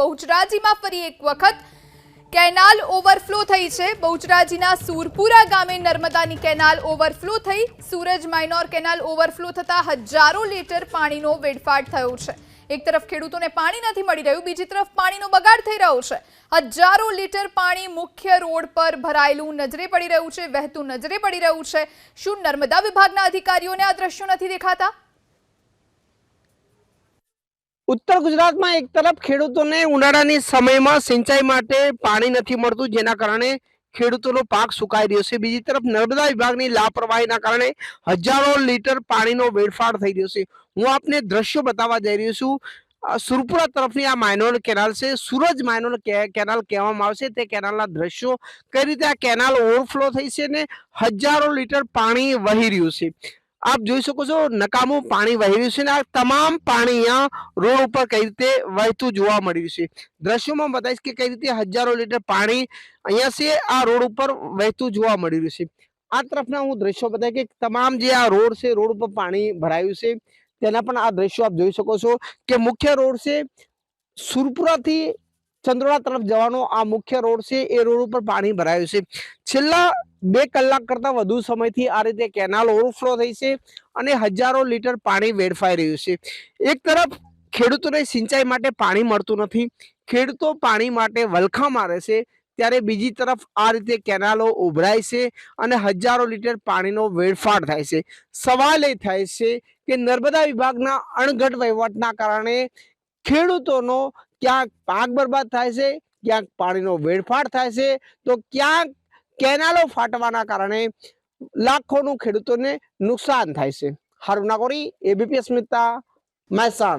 બહુચરાજીમાં ફરી એક વખત કેનાલ ઓવરફ્લો થઈ છે. બહુચરાજીના સુરપુરા ગામે નર્મદાની કેનાલ ઓવરફ્લો થઈ. સૂરજ માઇનોર કેનાલ ઓવરફ્લો થતાં હજારો લીટર પાણીનો વેડફાટ થયો છે. એક તરફ ખેડૂતોને પાણી નથી મળી રહ્યું, બીજી તરફ પાણીનો બગાડ થઈ રહ્યો છે. હજારો લીટર પાણી મુખ્ય રોડ પર ભરાયેલું નજરે પડી રહ્યું છે, વહેતું નજરે પડી રહ્યું છે. શું નર્મદા વિભાગના અધિકારીઓને આ દ્રશ્યો નથી દેખાતા? ઉત્તર ગુજરાતમાં એક તરફ ખેડૂતોને ઉનાળાની સમયમાં સિંચાઈ માટે પાણી નથી મળતું, જેના કારણે ખેડૂતોનો પાક સુકાઈ રહ્યો છે. બીજી તરફ નર્મદા વિભાગની લાપરવાહીના કારણે હજારો લીટર પાણીનો વેડફાટ થઈ રહ્યો છે. હું આપને દ્રશ્યો બતાવવા જઈ રહ્યો છું. સુરપુરા તરફની આ માઇનોર કેનાલ છે. સૂરજ માઇનોર કેનાલ કહેવામાં આવશે તે કેનાલના દ્રશ્યો કઈ રીતે આ કેનાલ ઓવરફ્લો થઈ છે ને હજારો લીટર પાણી વહી રહ્યું છે. આપ જોઈ શકો છો નકામું પાણી વહી રહ્યું છે ને આ તમામ પાણી અહીંયા રોડ ઉપર કઈ રીતે વહેતું જોવા મળ્યું છે. દ્રશ્યોમાં બતાવીશ કે કઈ રીતે હજારો લીટર પાણી અહીંયા છે આ રોડ ઉપર વહેતું જોવા મળી રહ્યું છે. આ તરફના હું દ્રશ્યો બતાવી કે તમામ જે આ રોડ છે, રોડ ઉપર પાણી ભરાયું છે, તેના પણ આ દ્રશ્યો આપ જોઈ શકો છો કે મુખ્ય રોડ છે સુરપુરાથી ચંદ્રોડા તરફ જવાનો આ મુખ્ય રોડ છે, એ રોડ ઉપર પાણી ભરાયું છે. છેલ્લા બે કલાક કરતા વધુ સમયથી આ રીતે કેનાલ ઓવરફ્લો થઈ છે અને હજારો લીટર પાણી વેડફાઈ રહ્યું છે. એક તરફ ખેડૂતોને સિંચાઈ માટે પાણી મળતું નથી, ખેડૂતો પાણી માટે વલખા મારે છે, ત્યારે બીજી તરફ આ રીતે કેનાલો ઉભરાય છે અને હજારો લીટર પાણીનો વેડફાટ થાય છે. સવાલ એ થાય છે કે નર્મદા વિભાગના અણઘટ વહીવટના કારણે ખેડૂતોનો ક્યાંક પાક બરબાદ થાય છે, ક્યાંક પાણીનો વેડફાટ થાય છે, તો ક્યાંક કેનાલો ફાટવાના કારણે લાખોનું ખેડૂતોને નુકસાન થાય છે. હારું નાગોરી એબીપી અસ્મિતા મહેસાણા.